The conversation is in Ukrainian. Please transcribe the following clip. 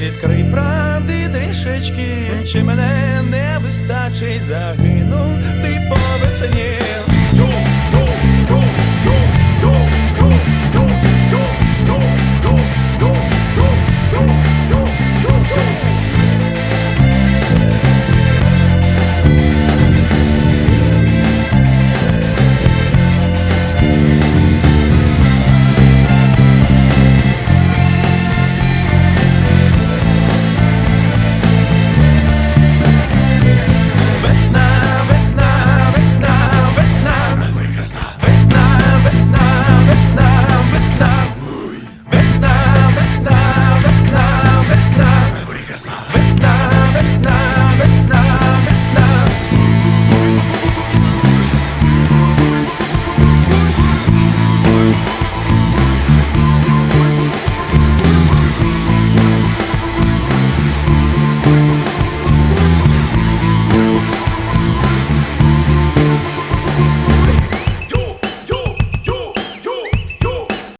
відкрий правди трішечки, чи мене не вистачить загинув.